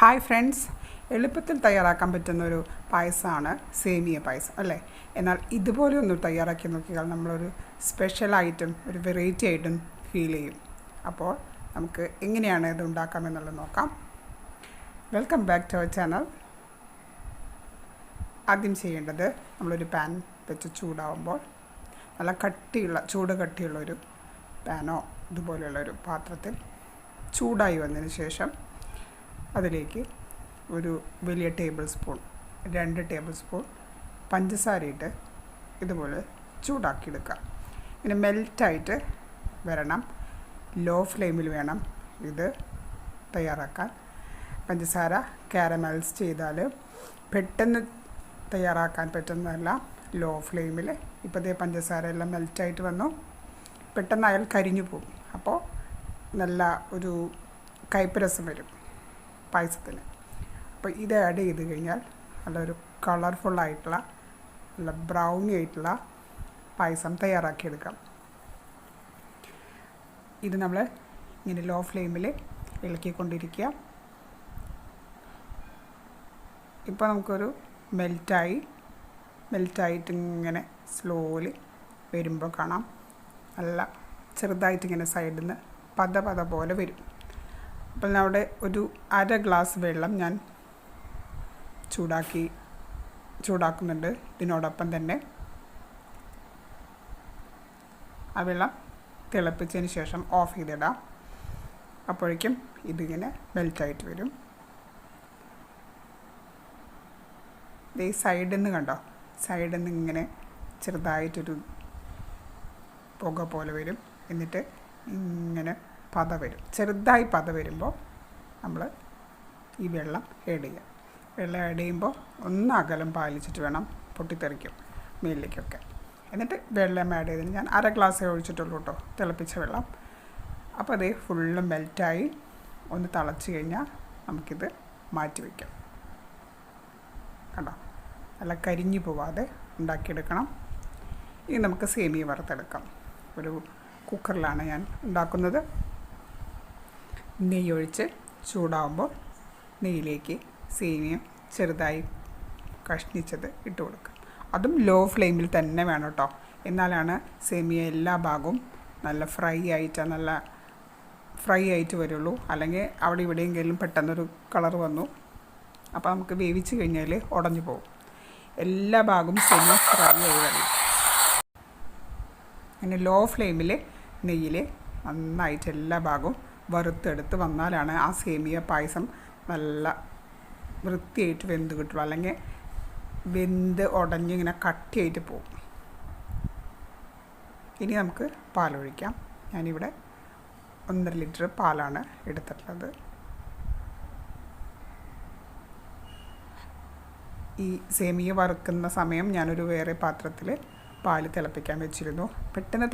Hi friends എളുപ്പത്തിൽ തയ്യാറാക്കാൻ പറ്റുന്ന ഒരു പായസമാണ് സേമിയ പായസം അല്ലേ? എന്നാൽ ഇതുപോലെ ഒന്ന് തയ്യാറാക്കി നോക്കിയാൽ നമ്മളൊരു സ്പെഷ്യൽ ഐറ്റം ഒരു വെറൈറ്റി ആയിട്ടും ഫീൽ ചെയ്യും. അപ്പോൾ നമുക്ക് എങ്ങനെയാണ് ഇത് ഉണ്ടാക്കാമെന്നുള്ളത് നോക്കാം. Welcome back to our channel ആദ്യം ചെയ്യേണ്ടത് നമ്മളൊരു പാൻ വെച്ച് ചൂടാവുമ്പോൾ നല്ല കട്ടിയുള്ള ചൂട് കട്ടിയുള്ളൊരു പാനോ ഇതുപോലെയുള്ള ഒരു പാത്രത്തിൽ ചൂടായി വന്നതിന് ശേഷം അതിലേക്ക് ഒരു വലിയ ടേബിൾ സ്പൂൺ രണ്ട് ടേബിൾ സ്പൂൺ പഞ്ചസാര ഇട്ട് ഇതുപോലെ ചൂടാക്കിയെടുക്കുക. ഇങ്ങനെ മെൽറ്റായിട്ട് വരണം. ലോ ഫ്ലെയിമിൽ വേണം ഇത് തയ്യാറാക്കാൻ. പഞ്ചസാര കാരമൽസ് ചെയ്താൽ പെട്ടെന്ന് തയ്യാറാക്കാൻ പറ്റുന്നതല്ല. ലോ ഫ്ലെയിമിൽ ഇപ്പോഴത്തെ പഞ്ചസാര എല്ലാം മെൽറ്റായിട്ട് വന്നു. പെട്ടെന്ന് അയാൾ കരിഞ്ഞു പോകും. അപ്പോൾ നല്ല ഒരു കയ്പ്പ് രസം വരും. പായസത്തിന് അപ്പോൾ ഇത് ആഡ് ചെയ്ത് കഴിഞ്ഞാൽ നല്ലൊരു കളർഫുള്ളായിട്ടുള്ള നല്ല ബ്രൗണി ആയിട്ടുള്ള പായസം തയ്യാറാക്കിയെടുക്കാം ഇത് നമ്മൾ ഇങ്ങനെ ലോ ഫ്ലെയിമിൽ ഇളക്കിക്കൊണ്ടിരിക്കുക. ഇപ്പോൾ നമുക്കൊരു മെൽറ്റായി മെൽറ്റായിട്ട് ഇങ്ങനെ സ്ലോലി വരുമ്പോൾ കാണാം. നല്ല ചെറുതായിട്ട് ഇങ്ങനെ സൈഡിൽ നിന്ന് പത പത പോലെ വരും. അപ്പോൾ അവിടെ ഒരു അര ഗ്ലാസ് വെള്ളം ഞാൻ ചൂടാക്കി ചൂടാക്കുന്നുണ്ട് ഇതിനോടൊപ്പം തന്നെ. ആ വെള്ളം തിളപ്പിച്ചതിന് ശേഷം ഓഫ് ചെയ്തിടാം. അപ്പോഴേക്കും ഇതിങ്ങനെ മെൽറ്റായിട്ട് വരും. ഈ സൈഡിൽ നിന്ന് കണ്ടോ? സൈഡിൽ നിന്ന് ഇങ്ങനെ ചെറുതായിട്ടൊരു പുക പോലെ വരും. എന്നിട്ട് ഇങ്ങനെ പത വരും. ചെറുതായി പത വരുമ്പോൾ നമ്മൾ ഈ വെള്ളം ആഡ് ചെയ്യുക. വെള്ളം ആഡ് ചെയ്യുമ്പോൾ ഒന്ന് അകലം പാലിച്ചിട്ട് വേണം പൊട്ടിത്തെറിക്കും മേലിലേക്കൊക്കെ. എന്നിട്ട് വെള്ളം ആഡ് ചെയ്തതിന് ഞാൻ അര ഗ്ലാസ്സേ ഒഴിച്ചിട്ടുള്ളൂ കേട്ടോ തിളപ്പിച്ച വെള്ളം. അപ്പോൾ അത് ഫുള്ള് മെൽറ്റായി ഒന്ന് തിളച്ച് കഴിഞ്ഞാൽ നമുക്കിത് മാറ്റി വയ്ക്കാം. കണ്ടോ? നല്ല കരിഞ്ഞു പോവാതെ ഉണ്ടാക്കിയെടുക്കണം. ഇനി നമുക്ക് സേമിയ വറുത്തെടുക്കാം. ഒരു കുക്കറിലാണ് ഞാൻ ഉണ്ടാക്കുന്നത്. നെയ്യ് ഒഴിച്ച് ചൂടാവുമ്പോൾ നെയ്യിലേക്ക് സേമിയ ചെറുതായി കഷ്ണിച്ചത് ഇട്ട് കൊടുക്കുക. അതും ലോ ഫ്ലെയിമിൽ തന്നെ വേണം കേട്ടോ. എന്നാലാണ് സേമിയ എല്ലാ ഭാഗവും നല്ല ഫ്രൈ ആയിട്ട് നല്ല ഫ്രൈ ആയിട്ട് വരുള്ളൂ. അല്ലെങ്കിൽ അവിടെ ഇവിടെയെങ്കിലും പെട്ടെന്നൊരു കളർ വന്നു. അപ്പോൾ നമുക്ക് വേവിച്ച് കഴിഞ്ഞാൽ ഉടഞ്ഞു പോകും. എല്ലാ ഭാഗവും സേമിയ ഫ്രൈ ആയി വരും അങ്ങനെ ലോ ഫ്ലെയിമിൽ നെയ്യിൽ നന്നായിട്ട് എല്ലാ ഭാഗവും വറുത്തെടുത്ത് വന്നാലാണ് ആ സേമിയ പായസം നല്ല വൃത്തിയായിട്ട് വെന്ത് കിട്ടുള്ളൂ. അല്ലെങ്കിൽ വെന്ത് ഉടഞ്ഞിങ്ങനെ കട്ടിയായിട്ട് പോകും. ഇനി നമുക്ക് പാലൊഴിക്കാം. ഞാനിവിടെ ഒന്നര ലിറ്റർ പാലാണ് എടുത്തിട്ടുള്ളത്. ഈ സേമിയ വറുക്കുന്ന സമയം ഞാനൊരു വേറെ പാത്രത്തിൽ പാൽ തിളപ്പിക്കാൻ വെച്ചിരുന്നു. പെട്ടെന്ന്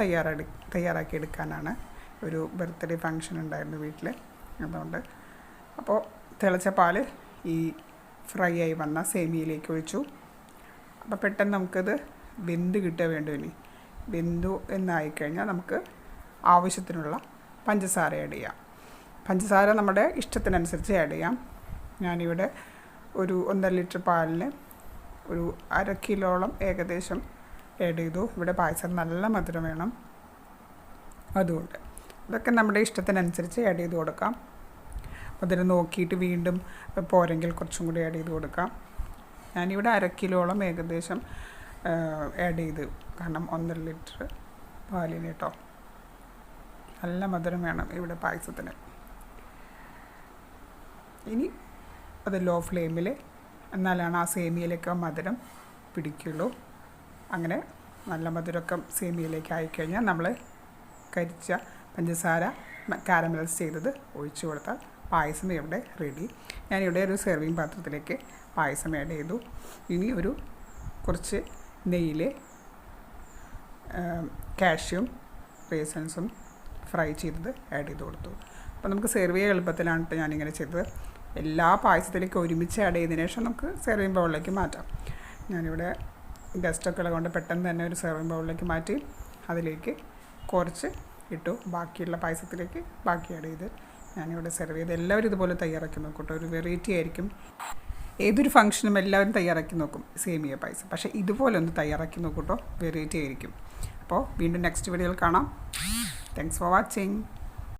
തയ്യാറാക്കി എടുക്കാനാണ്. ഒരു ബർത്ത്ഡേ ഫങ്ഷൻ ഉണ്ടായിരുന്നു വീട്ടിൽ അതുകൊണ്ട് അപ്പോൾ തിളച്ച പാൽ ഈ ഫ്രൈ ആയി വന്ന സേമിയയിലേക്ക് ഒഴിച്ചു. അപ്പോൾ പെട്ടെന്ന് നമുക്കത് ബിന്ദു കിട്ടുക വേണ്ടു ഇനി. വെന്തു എന്നായിക്കഴിഞ്ഞാൽ നമുക്ക് ആവശ്യത്തിനുള്ള പഞ്ചസാര ആഡ് ചെയ്യാം. പഞ്ചസാര നമ്മുടെ ഇഷ്ടത്തിനനുസരിച്ച് ആഡ് ചെയ്യാം. ഞാനിവിടെ ഒരു ഒന്നര ലിറ്റർ പാലിന് ഒരു അര കിലോളം ഏകദേശം ആഡ് ചെയ്തു. ഇവിടെ പായസം നല്ല മധുരം വേണം. അതുകൊണ്ട് ഇതൊക്കെ നമ്മുടെ ഇഷ്ടത്തിനനുസരിച്ച് ആഡ് ചെയ്ത് കൊടുക്കാം. മധുരം നോക്കിയിട്ട് വീണ്ടും പോരെങ്കിൽ കുറച്ചും കൂടി ആഡ് ചെയ്ത് കൊടുക്കാം. ഞാനിവിടെ അര കിലോളം ഏകദേശം ആഡ് ചെയ്ത് കാരണം ഒന്നര ലിറ്റർ പാലിന് കേട്ടോ. നല്ല മധുരം വേണം ഇവിടെ പായസത്തിന്. ഇനി അത് ലോ ഫ്ലെയിമിൽ എന്നാലാണ് ആ സേമിയയിലേക്ക് മധുരം പിടിക്കുള്ളൂ. അങ്ങനെ നല്ല മധുരമൊക്കെ സേമിയയിലേക്ക് ആയിക്കഴിഞ്ഞാൽ നമ്മൾ കരിച്ച പഞ്ചസാര കാരമലൈസ് ചെയ്തത് ഒഴിച്ചു കൊടുത്താൽ പായസം ഇവിടെ റെഡി ഞാനിവിടെ ഒരു സെർവിങ് പാത്രത്തിലേക്ക് പായസം ആഡ് ചെയ്തു. ഇനി ഒരു കുറച്ച് നെയ്യിൽ കാഷ്യും റേസൻസും ഫ്രൈ ചെയ്തത് ആഡ് ചെയ്ത് കൊടുത്തു. അപ്പോൾ നമുക്ക് സെർവ് ചെയ്യാൻ എളുപ്പത്തിലാണ് ഞാനിങ്ങനെ ചെയ്തത്. എല്ലാ പായസത്തിലേക്കും ഒരുമിച്ച് ആഡ് ചെയ്തതിന് ശേഷം നമുക്ക് സെർവിങ് ബൗളിലേക്ക് മാറ്റാം. ഞാനിവിടെ ഗസ്റ്റൊക്കെ ഉള്ളതുകൊണ്ട് പെട്ടെന്ന് തന്നെ ഒരു സെർവിങ് ബൗളിലേക്ക് മാറ്റി അതിലേക്ക് കുറച്ച് ഇട്ടു. ബാക്കിയുള്ള പായസത്തിലേക്ക് ബാക്കി ആഡ് ചെയ്ത് ഞാനിവിടെ സെർവ് ചെയ്ത്. എല്ലാവരും ഇതുപോലെ തയ്യാറാക്കി നോക്കട്ടെ. ഒരു വെറൈറ്റി ആയിരിക്കും. ഏതൊരു ഫംഗ്ഷനും എല്ലാവരും തയ്യാറാക്കി നോക്കും. സേമിയ പായസം. പക്ഷേ ഇതുപോലെ ഒന്ന് തയ്യാറാക്കി നോക്കൂട്ടോ വെറൈറ്റി ആയിരിക്കും. അപ്പോൾ വീണ്ടും നെക്സ്റ്റ് വീഡിയോയിൽ കാണാം. Thanks for watching